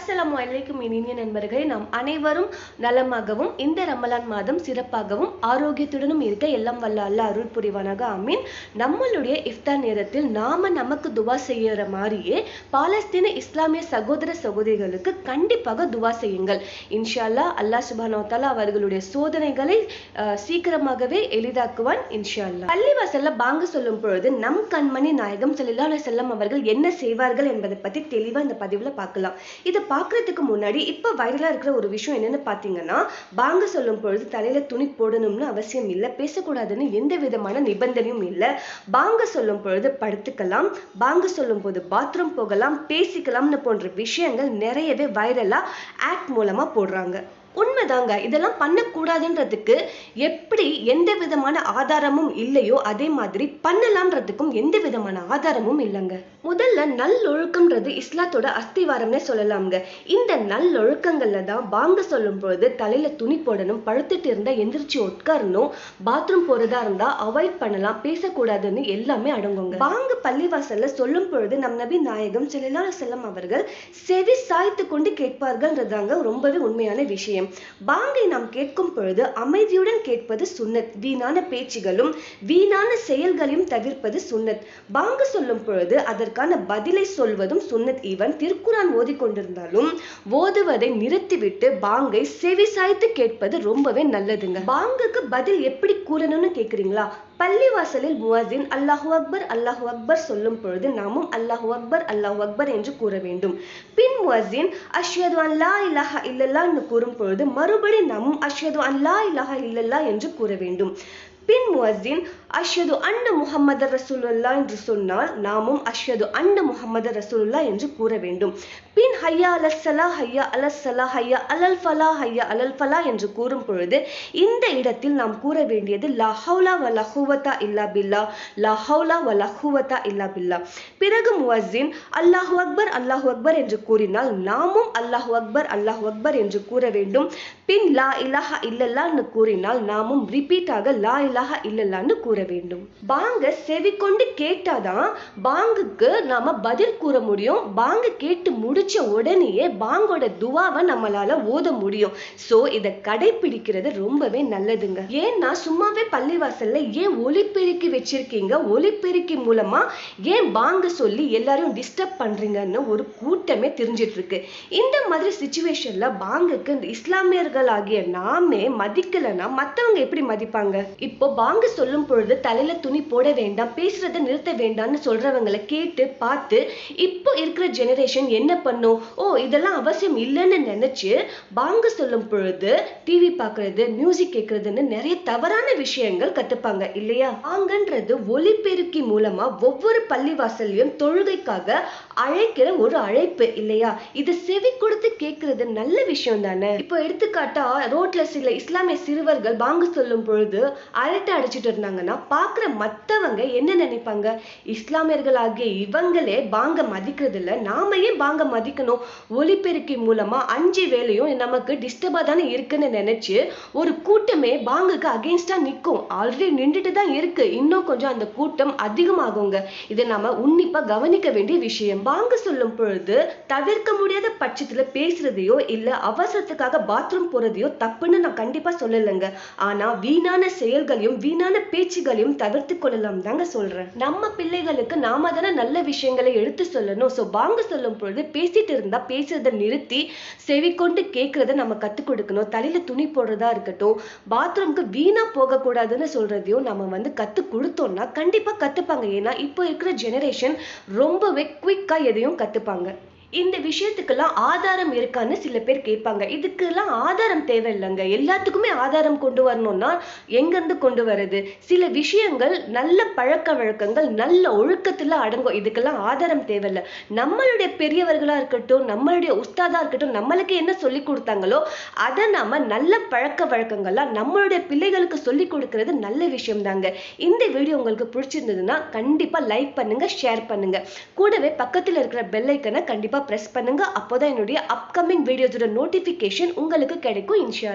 அஸ்ஸலாமு அலைக்கும் இனிய நண்பர்களே நாம் அனைவரும் நலமாகவும் இந்த ரமலான் மாதம் சிறப்பாகவும் ஆரோக்கியத்துடனும் இருக்க எல்லாம் வல்ல அல்ல அருள் புரிவானாக அமீன் நம்மளுடைய இஃப்தார் நேரத்தில் நாம நமக்கு துவா செய்யற மாதிரியே பாலஸ்தீன இஸ்லாமிய சகோதர சகோதரிகளுக்கு கண்டிப்பாக துவா செய்யுங்கள். இன்ஷால்லா அல்லா சுபானோத்தாலா அவர்களுடைய சோதனைகளை சீக்கிரமாகவே எளிதாக்குவான் இன்ஷால்லா அல்லாஹ் பள்ளிவாசல்ல பாங்கு சொல்லும் பொழுது நம் கண்மணி நாயகம் ஸல்லல்லாஹு செல்லம் அவர்கள் என்ன செய்வார்கள் என்பதை பத்தி தெளிவா இந்த பதிவுல பார்க்கலாம். இது பார்க்கறதுக்கு முன்னாடி இப்போ வைரலாக இருக்கிற ஒரு விஷயம் என்னென்னு பார்த்தீங்கன்னா பாங்கு சொல்லும் பொழுது தலையில் துணி போடணும்னு அவசியம் இல்லை பேசக்கூடாதுன்னு எந்த விதமான நிபந்தனையும் இல்லை. பாங்கு சொல்லும் பொழுது படுத்துக்கலாம் பாங்கு சொல்லும் போது பாத்ரூம் போகலாம் பேசிக்கலாம்னு போன்ற விஷயங்கள் நிறையவே வைரலாக ஆக்ட் மூலமாக போடுறாங்க. உண்மைதாங்க. இதெல்லாம் பண்ணக்கூடாதுன்றதுக்கு எப்படி எந்த விதமான ஆதாரமும் இல்லையோ அதே மாதிரி பண்ணலாம்ன்றதுக்கும் எந்த விதமான ஆதாரமும் இல்லைங்க. முதல்ல நல்லொழுக்கம்ன்றது இஸ்லாத்தோட அஸ்திவாரம்னே சொல்லலாம்ங்க. இந்த நல்லொழுக்கங்கள்ல தான் வாங்க சொல்லும் பொழுது தலையில துணி போடணும் பழுத்துட்டு இருந்தா எந்திரிச்சு உட்காரணும் பாத்ரூம் போறதா இருந்தா அவாய்ட் பண்ணலாம் பேசக்கூடாதுன்னு எல்லாமே அடங்குங்க. வாங்க பள்ளிவாசல்ல சொல்லும் பொழுது நம் நபி நாயகம் ஸல்லல்லாஹு செல்லம் அவர்கள் செவி சாய்த்து கொண்டு கேட்பார்கள்ன்றதாங்க ரொம்பவே உண்மையான விஷயம். விஷயம். பாங்கை நாம் கேட்கும் பொழுது அமைதியுடன் கேட்பது சுன்னத் வீணான பேச்சுகளும் வீணான செயல்களையும் தவிர்ப்பது சுன்னத் பாங்கு சொல்லும் பொழுது அதற்கான பதிலை சொல்வதும் சுன்னத் ஈவன் திருக்குறான் ஓதிக்கொண்டிருந்தாலும் ஓதுவதை நிறுத்திவிட்டு பாங்கை செவி சாய்த்து கேட்பது ரொம்பவே நல்லதுங்க. பாங்குக்கு பதில் எப்படி கூறணும்னு கேக்குறீங்களா? பள்ளிவாசலில் முவாசின் அல்லாஹு அக்பர் அல்லாஹு அக்பர் சொல்லும் பொழுது நாமும் அல்லாஹு அக்பர் அல்லாஹு அக்பர் என்று கூற வேண்டும். பின் முவாசின் அஷ்யது அல்லா இல்லஹா இலாஹா இல்லல்லா என்று கூறும் பொழுது பொழுது மறுபடி நம் அஷ்யது அல்லா லா இல்லல்லா என்று கூற வேண்டும். பின் முவஸ்ஸின் அஷ்யது அன்ன முகமது ரசூலுல்லா என்று சொன்னால் நாமும் அஷ்யது அன்ன முகமது ரசூலுல்லா என்று கூற வேண்டும். பின் ஹையா அலஸ் ஸலா ஹய்யா அலஸ் ஸலா ஹய்யா அலல் ஃபலா ஹையா அலல் ஃபலா என்று கூறும் பொழுது இந்த இடத்தில் நாம் கூற வேண்டியது லா ஹவுலா வ லஹுவதா இல்லா பில்லா லா ஹவுலா வ லஹுவதா இல்லா பில்லா பிறகு முவஸ்ஸின் அல்லாஹு அக்பர் அல்லாஹு அக்பர் என்று கூறினால் நாமும் அல்லாஹு அக்பர் அல்லாஹு அக்பர் என்று கூற வேண்டும். வேண்டும். பின் லா இலாஹா இல்லல்லான்னு கூறினால் நாமும் ரிப்பீட்டாக லா இலாஹா இல்லல்லான்னு கூற வேண்டும். பாங்க செவி கொண்டு கேட்டாதான் பாங்குக்கு நாம பதில் கூற முடியும். பாங்க கேட்டு முடிச்ச உடனேயே பாங்கோட துவாவை நம்மளால ஓத முடியும். சோ இதை கடைபிடிக்கிறது ரொம்பவே நல்லதுங்க. ஏன்னா சும்மாவே பள்ளிவாசல்ல ஏன் ஒலிபெருக்கி வச்சிருக்கீங்க? ஒலிபெருக்கி மூலமா ஏன் பாங்க சொல்லி எல்லாரும் டிஸ்டர்ப் பண்றீங்கன்னு ஒரு கூட்டமே தெரிஞ்சிட்டு இருக்கு. இந்த மாதிரி சுச்சுவேஷன்ல பாங்குக்கு இஸ்லாம் இஸ்லாமியர்கள் ஆகிய நாமே மதிக்கலன்னா மத்தவங்க எப்படி மதிப்பாங்க? இப்போ பாங்கு சொல்லும் பொழுது தலையில துணி போட வேண்டாம் பேசுறத நிறுத்த வேண்டாம்னு சொல்றவங்களை கேட்டு பார்த்து இப்போ இருக்கிற ஜெனரேஷன் என்ன பண்ணும்? ஓ இதெல்லாம் அவசியம் இல்லைன்னு நினைச்சு பாங்கு சொல்லும் பொழுது டிவி பார்க்கறது மியூசிக் கேட்கறதுன்னு நிறைய தவறான விஷயங்கள் கத்துப்பாங்க இல்லையா? பாங்கன்றது ஒலிபெருக்கி மூலமா ஒவ்வொரு பள்ளிவாசல்லையும் தொழுகைக்காக அழைக்கிற ஒரு அழைப்பு இல்லையா? இது செவி கொடுத்து கேட்கறது நல்ல விஷயம் தானே? இப்போ எடுத்துக்காட்டா ரோட்ல சில இஸ்லாமிய சிறுவர்கள் பாங்கு சொல்லும் பொழுது அரட்டை அடிச்சிட்டு இருந்தாங்கன்னா பாக்குற மத்தவங்க என்ன நினைப்பாங்க? இஸ்லாமியர்கள் ஆகிய இவங்களே பாங்க மதிக்கிறது இல்ல நாம ஏன் பாங்க மதிக்கணும்? ஒலிபெருக்கி மூலமா அஞ்சு வேலையும் நமக்கு டிஸ்டர்பா தானே இருக்குன்னு நினைச்சு ஒரு கூட்டமே பாங்குக்கு அகேன்ஸ்டா நிற்கும் ஆல்ரெடி நின்றுட்டு தான் இருக்கு. இன்னும் கொஞ்சம் அந்த கூட்டம் அதிகமாகுங்க. இதை நாம உன்னிப்பா கவனிக்க வேண்டிய விஷயம். பாங்கு சொல்லும் பொழுது தவிர்க்க முடியாத பட்சத்துல பேசுறதையோ இல்ல அவசரத்துக்காக பாத்ரூம் போறதையோ தப்புன்னு நான் கண்டிப்பா சொல்லலைங்க. ஆனா வீணான செயல்களையும் வீணான பேச்சுகளையும் தவிர்த்து கொள்ளலாம் தாங்க சொல்றேன். நம்ம பிள்ளைகளுக்கு நாம தானே நல்ல விஷயங்களை எடுத்து சொல்லணும். ஸோ வாங்க சொல்லும் பொழுது பேசிட்டு இருந்தா பேசுறதை நிறுத்தி செவி கொண்டு கேட்கறத நம்ம கத்துக் கொடுக்கணும். தலையில துணி போடுறதா இருக்கட்டும் பாத்ரூம்க்கு வீணா போக கூடாதுன்னு சொல்றதையும் நம்ம வந்து கத்து கொடுத்தோம்னா கண்டிப்பா கத்துப்பாங்க. ஏன்னா இப்போ இருக்கிற ஜெனரேஷன் ரொம்பவே குயிக்கா எதையும் கத்துப்பாங்க. இந்த விஷயத்துக்கெல்லாம் ஆதாரம் இருக்கான்னு சில பேர் கேட்பாங்க. இதுக்கெல்லாம் ஆதாரம் தேவையில்லைங்க. எல்லாத்துக்குமே ஆதாரம் கொண்டு வரணும்னா எங்கேருந்து கொண்டு வர்றது? சில விஷயங்கள் நல்ல பழக்க வழக்கங்கள் நல்ல ஒழுக்கத்தில் அடங்கும். இதுக்கெல்லாம் ஆதாரம் தேவையில்லை. நம்மளுடைய பெரியவர்களாக இருக்கட்டும் நம்மளுடைய உஸ்தாதாக இருக்கட்டும் நம்மளுக்கு என்ன சொல்லி கொடுத்தாங்களோ அதை நாம் நல்ல பழக்க வழக்கங்கள்லாம் நம்மளுடைய பிள்ளைகளுக்கு சொல்லி கொடுக்கறது நல்ல விஷயம் தாங்க இந்த வீடியோ உங்களுக்கு பிடிச்சிருந்ததுன்னா கண்டிப்பாக லைக் பண்ணுங்கள் ஷேர் பண்ணுங்கள் கூடவே பக்கத்தில் இருக்கிற பெல்லைக்கனை கண்டிப்பாக பிரஸ் பண்ணுங்க. அப்போதான் என்னுடைய அப்கமிங் வீடியோஸோட நோட்டிபிகேஷன் உங்களுக்கு கிடைக்கும் இன்ஷா